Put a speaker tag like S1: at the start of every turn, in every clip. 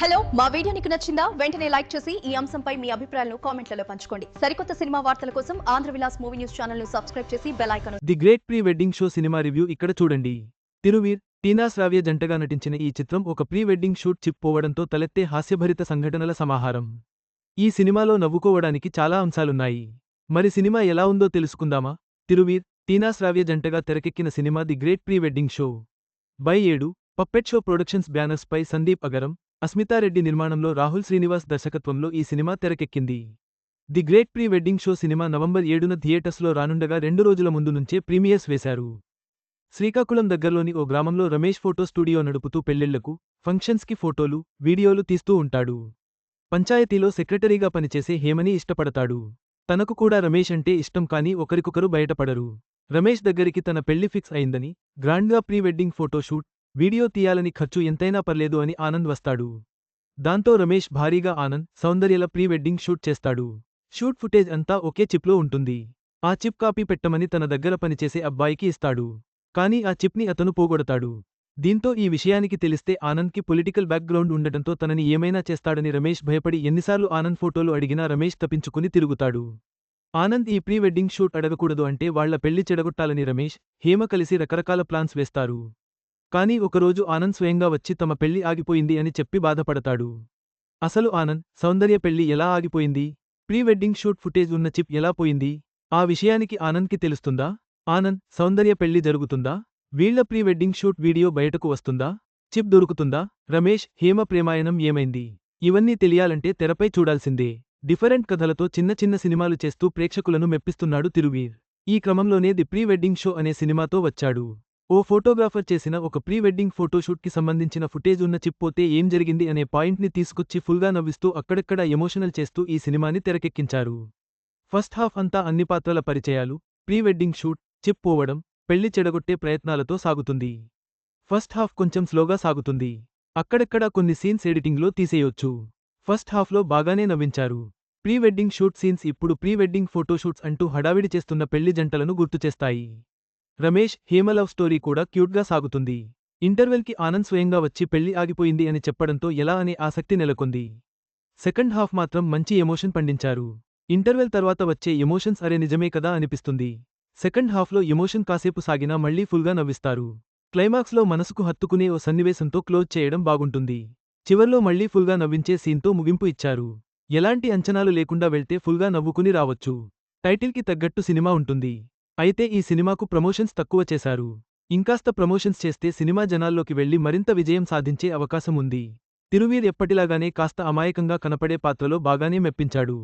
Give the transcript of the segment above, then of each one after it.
S1: Hello మా video నీకు నచ్చిందా? వెంటనే లైక్ చేసి ఈ అంశంపై మీ అభిప్రాయాలను కామెంట్లలో పంచుకోండి. సరికొత్త సినిమా వార్తల కోసం ఆంధ్ర విలాస్ మూవీ న్యూస్ ఛానల్ను సబ్స్క్రైబ్ చేసి bell icon
S2: the great pre wedding show cinema review ఇక్కడ చూడండి. తిరువీర్ టీనా శ్రావ్య జంటగా నటించిన ఈ చిత్రం ఒక ప్రీ వెడ్డింగ్ షూట్ చిప్పుకోవడంతో తలెత్తే హాస్యభరిత సంఘటనల సమాహారం. ఈ సినిమాలో నవ్వుకోవడానికి చాలా అంశాలున్నాయి. మరి సినిమా ఎలా ఉందో తెలుసుకుందామా? తిరువీర్ టీనా శ్రావ్య జంటగా తెరకెక్కిన cinema the great pre wedding show. By ఏడు పప్పెట్ షో ప్రొడక్షన్స్ బ్యానర్స్ పై సందీప్ అగరం అస్మితారెడ్డి నిర్మాణంలో రాహుల్ శ్రీనివాస్ దర్శకత్వంలో ఈ cinema తెరకెక్కింది. The great pre wedding show cinema November ఏడున థియేటర్స్లో రానుండగా రెండు రోజుల ముందు నుంచే ప్రీమియర్స్ వేశారు. శ్రీకాకుళం దగ్గర్లోని ఓ గ్రామంలో రమేష్ ఫోటో స్టూడియో నడుపుతూ పెళ్ళిళ్ళకు ఫంక్షన్స్కి ఫోటోలు వీడియోలు తీస్తూ ఉంటాడు. పంచాయతీలో సెక్రటరీగా పనిచేసే హేమని ఇష్టపడతాడు. తనకు కూడా రమేష్ అంటే ఇష్టం కానీ ఒకరికొకరు బయటపడరు. రమేష్ దగ్గరికి తన పెళ్ళి ఫిక్స్ అయిందని గ్రాండ్గా ప్రీ వెడ్డింగ్ ఫోటోషూట్ వీడియో తీయాలని ఖర్చు ఎంతైనా పర్లేదు అని ఆనంద్ వస్తాడు. దాంతో రమేష్ భారీగా ఆనంద్ సౌందర్యల ప్రీ వెడ్డింగ్ షూట్ చేస్తాడు. షూట్ ఫుటేజ్ అంతా ఒకే చిప్లో ఉంటుంది. ఆ చిప్ కాపీ పెట్టమని తన దగ్గర పనిచేసే అబ్బాయికి ఇస్తాడు. కానీ ఆ చిప్ని అతను పోగొడతాడు. దీంతో ఈ విషయానికి తెలిస్తే ఆనంద్కి పొలిటికల్ బ్యాక్గ్రౌండ్ ఉండటంతో తనని ఏమైనా చేస్తాడని రమేష్ భయపడి ఎన్నిసార్లు ఆనంద్ ఫోటోలు అడిగినా రమేష్ తప్పించుకుని తిరుగుతాడు. ఆనంద్ ఈ ప్రీ వెడ్డింగ్ షూట్ అడగకూడదు అంటే వాళ్ళ పెళ్ళి చెడగొట్టాలని రమేష్ హేమ కలిసి రకరకాల ప్లాన్స్ వేస్తారు. కానీ ఒకరోజు ఆనంద్ స్వయంగా వచ్చి తమ పెళ్ళి ఆగిపోయింది అని చెప్పి బాధపడతాడు. అసలు ఆనంద్ సౌందర్య పెళ్ళి ఎలా ఆగిపోయింది? ప్రీ వెడ్డింగ్ షూట్ ఫుటేజ్ ఉన్న చిప్ ఎలా పోయింది? ఆ విషయానికి ఆనంద్కి తెలుస్తుందా? ఆనంద్ సౌందర్య పెళ్ళి జరుగుతుందా? వీళ్ళ ప్రీ వెడ్డింగ్ షూట్ వీడియో బయటకు వస్తుందా? చిప్ దొరుకుతుందా? రమేష్ హేమ ప్రేమాయణం ఏమైంది? ఇవన్నీ తెలియాలంటే తెరపై చూడాల్సిందే. డిఫరెంట్ కథలతో చిన్న చిన్న సినిమాలు చేస్తూ ప్రేక్షకులను మెప్పిస్తున్నాడు తిరువీర్. ఈ క్రమంలోనే ది ప్రీ వెడ్డింగ్ షో అనే సినిమాతో వచ్చాడు. ఓ ఫోటోగ్రాఫర్ చేసిన ఒక ప్రీ వెడ్డింగ్ ఫోటోషూట్కి సంబంధించిన ఫుటేజ్ ఉన్న చిప్ పోతే ఏం జరిగింది అనే పాయింట్ని తీసుకొచ్చి ఫుల్గా నవ్విస్తూ అక్కడక్కడ ఎమోషనల్ చేస్తూ ఈ సినిమాని తెరకెక్కించారు. ఫస్ట్ హాఫ్ అంతా అన్ని పాత్రల పరిచయాలు ప్రీ వెడ్డింగ్ షూట్ చిప్ పోవడం పెళ్ళి చెడగొట్టే ప్రయత్నాలతో సాగుతుంది. ఫస్ట్ హాఫ్ కొంచెం స్లోగా సాగుతుంది. అక్కడక్కడా కొన్ని సీన్స్ ఎడిటింగ్లో తీసేయొచ్చు. ఫస్ట్ హాఫ్లో బాగానే నవ్వించారు. ప్రీ వెడ్డింగ్ షూట్ సీన్స్ ఇప్పుడు ప్రీ వెడ్డింగ్ ఫోటోషూట్స్ అంటూ హడావిడి చేస్తున్న పెళ్ళి జంటలను గుర్తుచేస్తాయి రమేష్ హేమ లవ్ స్టోరీ కూడా క్యూట్గా సాగుతుంది. ఇంటర్వెల్కి ఆనంద్ స్వయంగా వచ్చి పెళ్ళి ఆగిపోయింది అని చెప్పడంతో ఎలా అనే ఆసక్తి నెలకొంది. సెకండ్ హాఫ్ మాత్రం మంచి ఎమోషన్ పండించారు. ఇంటర్వెల్ తర్వాత వచ్చే ఎమోషన్స్ అరే నిజమే కదా అనిపిస్తుంది. సెకండ్ హాఫ్లో ఎమోషన్ కాసేపు సాగినా మళ్ళీ ఫుల్గా నవ్విస్తారు. క్లైమాక్స్లో మనసుకు హత్తుకునే ఓ సన్నివేశంతో క్లోజ్ చేయడం బాగుంటుంది. చివర్లో మళ్ళీ ఫుల్గా నవ్వించే సీన్తో ముగింపు ఇచ్చారు. ఎలాంటి అంచనాలు లేకుండా వెళ్తే ఫుల్గా నవ్వుకుని రావచ్చు. టైటిల్కి తగ్గట్టు సినిమా ఉంటుంది. అయితే ఈ సినిమాకు ప్రమోషన్స్ తక్కువ చేశారు. ఇంకాస్త ప్రమోషన్స్ చేస్తే సినిమా జనాల్లోకి వెళ్ళి మరింత విజయం సాధించే అవకాశం ఉంది. తిరువీర్ ఎప్పటిలాగానే కాస్త అమాయకంగా కనపడే పాత్రలో బాగానే మెప్పించాడు.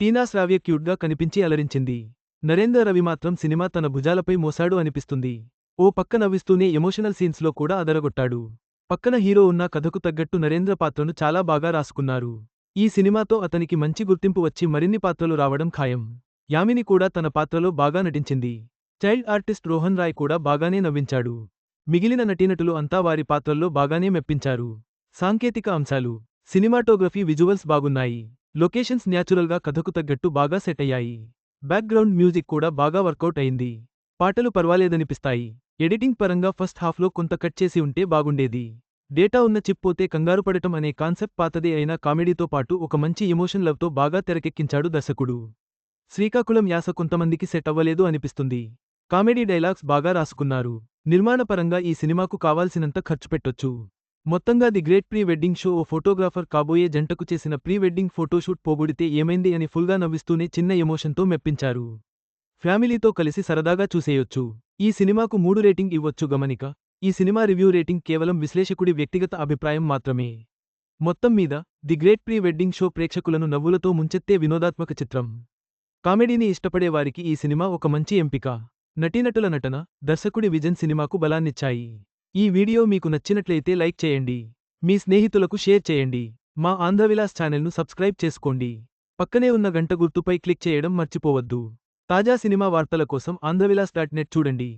S2: టీనా శ్రావ్య క్యూట్గా కనిపించి అలరించింది. నరేంద్ర రవి మాత్రం సినిమా తన భుజాలపై మోసాడు అనిపిస్తుంది. ఓ పక్క నవ్విస్తూనే ఎమోషనల్ సీన్స్లో కూడా అదరగొట్టాడు. పక్కన హీరో ఉన్న కథకు తగ్గట్టు నరేంద్ర పాత్రను చాలా బాగా రాసుకున్నారు. ఈ సినిమాతో అతనికి మంచి గుర్తింపు వచ్చి మరిన్ని పాత్రలు రావడం ఖాయం. యామిని కూడా తన పాత్రలో బాగా నటించింది. చైల్డ్ ఆర్టిస్ట్ రోహన్ రాయ్ కూడా బాగానే నవ్వించాడు. మిగిలిన నటీనటులు అంతా వారి పాత్రల్లో బాగానే మెప్పించారు. సాంకేతిక అంశాలు సినిమాటోగ్రఫీ విజువల్స్ బాగున్నాయి. లొకేషన్స్ న్యాచురల్గా కథకు తగ్గట్టు బాగా సెట్ అయ్యాయి. బ్యాక్గ్రౌండ్ మ్యూజిక్ కూడా బాగా వర్కౌట్ అయింది. పాటలు పర్వాలేదనిపిస్తాయి. ఎడిటింగ్ పరంగా ఫస్ట్ హాఫ్లో కొంత కట్ చేసి ఉంటే బాగుండేది. డేటా ఉన్న చిప్ పోతే కంగారు పడటం అనే కాన్సెప్ట్ పాతదే అయినా కామెడీతో పాటు ఒక మంచి ఎమోషన్ లవ్తో బాగా తెరకెక్కించాడు దర్శకుడు. శ్రీకాకుళం యాస కొంతమందికి సెట్ అవ్వలేదు అనిపిస్తుంది. కామెడీ డైలాగ్స్ బాగా రాసుకున్నారు. నిర్మాణపరంగా ఈ సినిమాకు కావాల్సినంత ఖర్చు పెట్టొచ్చు. మొత్తంగా the great pre wedding show oh photographer కాబోయే జంటకు చేసిన ప్రీ వెడ్డింగ్ ఫోటోషూట్ పోగొడితే ఏమైంది అని ఫుల్గా నవ్విస్తూనే చిన్న ఎమోషన్తో మెప్పించారు. ఫ్యామిలీతో కలిసి సరదాగా చూసేయొచ్చు. ఈ సినిమాకు మూడు రేటింగ్ ఇవ్వొచ్చు గమనిక. ఈ సినిమా రివ్యూ రేటింగ్ కేవలం విశ్లేషకుడి వ్యక్తిగత అభిప్రాయం మాత్రమే. మొత్తం మీద the great pre wedding show ప్రేక్షకులను నవ్వులతో ముంచెత్తే వినోదాత్మక చిత్రం. కామెడీని ఇష్టపడే వారికి ఈ సినిమా ఒక మంచి ఎంపిక. నటీనటుల నటన దర్శకుడి విజన్ సినిమాకు బలాన్నిచ్చాయి. ఈ వీడియో మీకు నచ్చినట్లయితే లైక్ చేయండి. మీ స్నేహితులకు షేర్ చేయండి. మా ఆంధ్రవిలాస్ ఛానల్ను సబ్స్క్రైబ్ చేసుకోండి. పక్కనే ఉన్న గంట గుర్తుపై క్లిక్ చేయడం మర్చిపోవద్దు. తాజా సినిమా వార్తల కోసం ఆంధ్రవిలాస్ డాట్ నెట్ చూడండి.